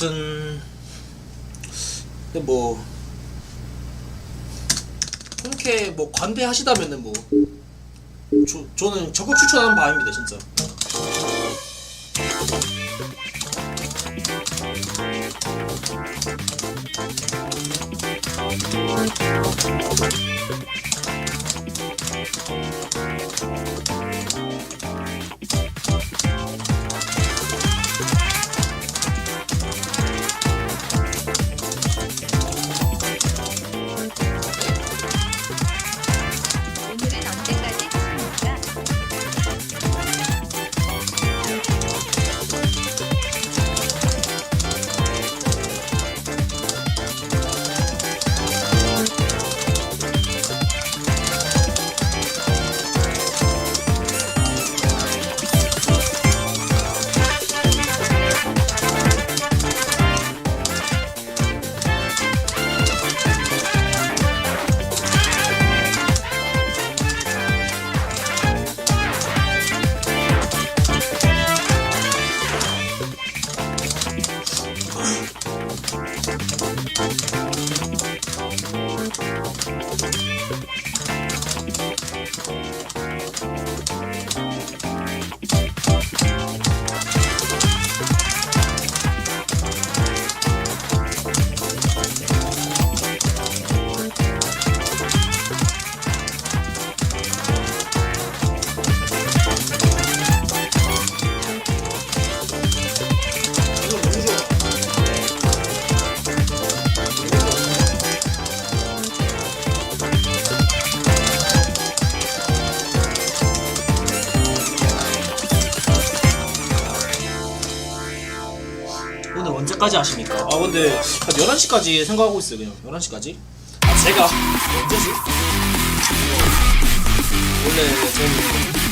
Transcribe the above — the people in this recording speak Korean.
아무튼 근데 뭐 홍케 뭐 관대하시다면은 뭐 저, 저는 적극 추천하는 바입니다 진짜 언제까지 하십니까? 아 근데 한 11시까지 생각하고 있어요 그냥 11시까지 아 제가 언제지? 원래 저는